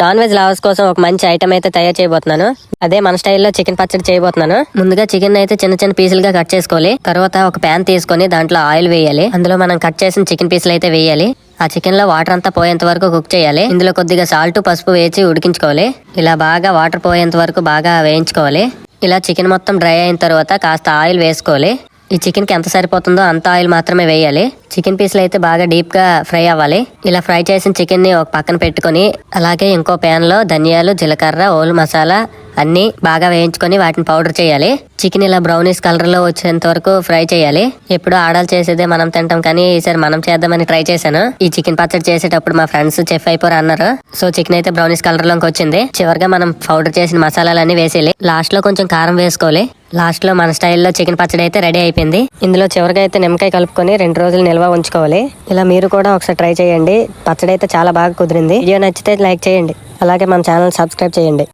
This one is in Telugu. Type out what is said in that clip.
నాన్ వెజ్ లవర్స్ కోసం ఒక మంచి ఐటమ్ అయితే తయారు చేయబోతున్నాను. అదే మన స్టైల్లో చికెన్ పచ్చడి చేయబోతున్నాను. ముందుగా చికెన్ అయితే చిన్న చిన్న పీసులుగా కట్ చేసుకోవాలి. తర్వాత ఒక ప్యాన్ తీసుకొని దాంట్లో ఆయిల్ వేయాలి. అందులో మనం కట్ చేసిన చికెన్ పీసులు అయితే వేయాలి. ఆ చికెన్లో వాటర్ అంతా పోయేంత వరకు కుక్ చేయాలి. ఇందులో కొద్దిగా సాల్ట్ పసుపు వేసి ఉడికించుకోవాలి. ఇలా బాగా వాటర్ పోయేంత వరకు బాగా వేయించుకోవాలి. ఇలా చికెన్ మొత్తం డ్రై అయిన తర్వాత కాస్త ఆయిల్ వేసుకోవాలి. ఈ చికెన్కి ఎంత సరిపోతుందో అంత ఆయిల్ మాత్రమే వేయాలి. చికెన్ పీసులు అయితే బాగా డీప్గా ఫ్రై అవ్వాలి. ఇలా ఫ్రై చేసిన చికెన్ని ఒక పక్కన పెట్టుకొని అలాగే ఇంకో ప్యాన్లో ధనియాలు జీలకర్ర ఓల్ మసాలా అన్ని బాగా వేయించుకొని వాటిని పౌడర్ చేయాలి. చికెన్ ఇలా బ్రౌనీస్ కలర్లో వచ్చేంత వరకు ఫ్రై చేయాలి. ఎప్పుడు ఆడాలు చేసేదే మనం తింటాం కానీ ఈసారి మనం చేద్దామని ట్రై చేశాను. ఈ చికెన్ పచ్చడి చేసేటప్పుడు మా ఫ్రెండ్స్ చెఫ్ అయిపోరు అన్నారు. సో చికెన్ అయితే బ్రౌనీస్ కలర్లోకి వచ్చింది. చివరిగా మనం పౌడర్ చేసిన మసాలాలన్నీ వేసేయాలి. లాస్ట్లో కొంచెం కారం వేసుకోవాలి. లాస్ట్లో మన స్టైల్లో చికెన్ పచ్చడి అయితే రెడీ అయిపోయింది. ఇందులో చివరిగా అయితే నిమ్మకాయ కలుపుకొని రెండు రోజులు నిల్వ ఉంచుకోవాలి. ఇలా మీరు కూడా ఒకసారి ట్రై చేయండి. పచ్చడి అయితే చాలా బాగా కుదిరింది. వీడియో నచ్చితే లైక్ చేయండి. అలాగే మన ఛానల్ సబ్స్క్రైబ్ చేయండి.